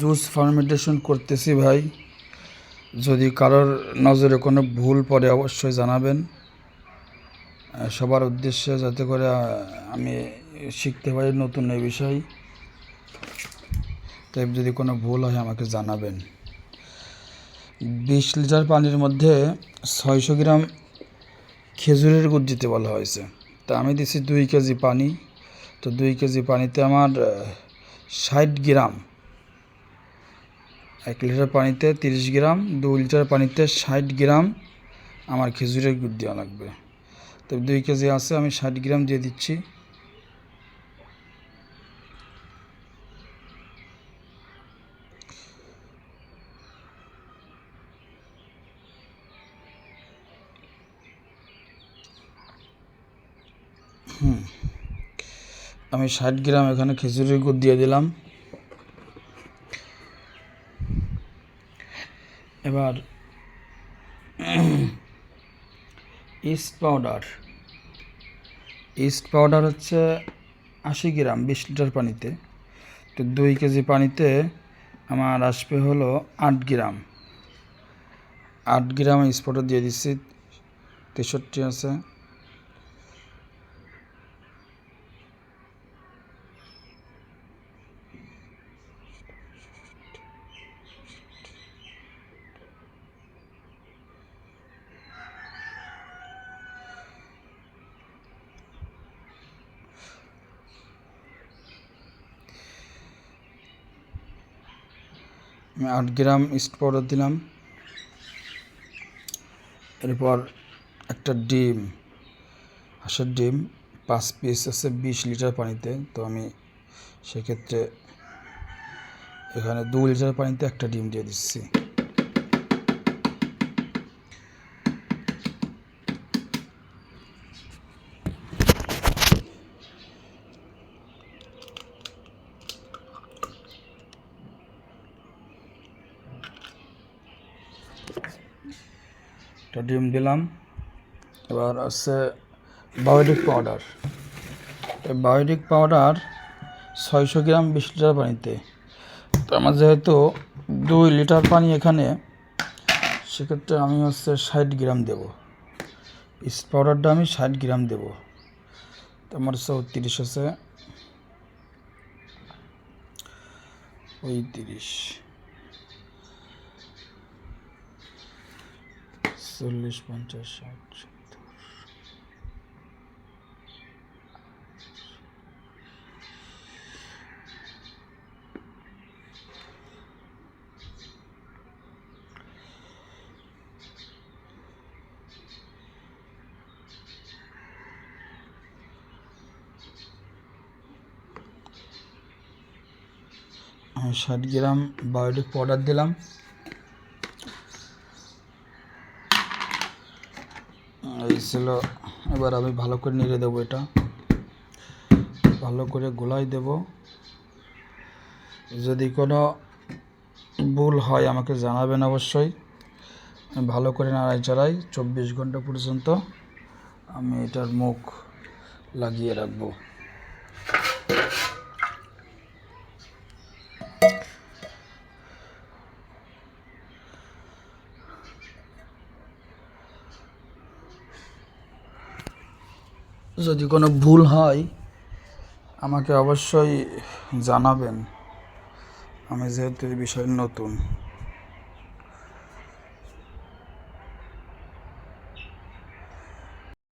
Juice fermentation করতেছি ভাই। যদি কারোর নজরে কোনো ভুল পড়ে অবশ্যই জানাবেন। সবার উদ্দেশ্যে যাতে করে আমি শিখতে পারি নতুন এই বিষয়। তাই যদি কোনো ভুল হয় আমাকে জানাবেন। বিশ লিটার পানির মধ্যে ছয়শো গ্রাম খেজুরের গুড় দিতে বলা হয়েছে। তা আমি দিছি দুই কেজি পানি। তো দুই কেজি পানিতে আমার ষাট গ্রাম, এক লিটার পানিতে তিরিশ গ্রাম, দু লিটার পানিতে ষাট গ্রাম আমার খেজুরের গুড় দেওয়া লাগবে। তো দুই কেজি আছে, আমি ষাট গ্রাম দিয়ে দিচ্ছি। আমি ষাট গ্রাম এখানে খেজুরের গুড় দিয়ে দিলাম। এবার ইস্ট পাউডার। ইস্ট পাউডার হচ্ছে আশি গ্রাম, বিশ লিটার পানিতে। তো দুই কেজি পানিতে আমার আসবে হলো আট গ্রাম। আট গ্রাম ইস্ট পাউডার দিয়ে দিচ্ছি। তেষট্টি আছে। আট গ্রাম ইস্ট পাউডার দিলাম। এরপর একটা ডিম, হাঁসের ডিম, পাঁচ পিস আছে বিশ লিটার পানিতে। তো আমি সেক্ষেত্রে এখানে দু লিটার পানিতে একটা ডিম দিয়ে দিচ্ছি। একটা ডিম দিলাম। এবার আছে বায়োটিক পাউডার। বায়োটিক পাউডার ছয়শো গ্রাম বিশ লিটার পানিতে। তো আমার যেহেতু দুই লিটার পানি এখানে, সেক্ষেত্রে আমি হচ্ছে ষাট গ্রাম দেবো। ইস্ট পাউডারটা আমি ষাট গ্রাম দেবো। তো আমার চৌত্রিশ আছে। ওই চল্লিশ পঞ্চাশ ষাট ষাট গ্রাম বায়োটিক পাউডার দিলাম। এই ছিল। এবার আমি ভালো করে নেড়ে দেবো এটা। ভালো করে গোলাই দেব। যদি কোনো ভুল হয় আমাকে জানাবেন অবশ্যই। ভালো করে নাড়াই চাড়াই চব্বিশ ঘণ্টা পর্যন্ত আমি এটার মুখ লাগিয়ে রাখব। যদি কোনো ভুল হয় আমাকে অবশ্যই জানাবেন। আমি যেহেতু এই বিষয়ে নতুন।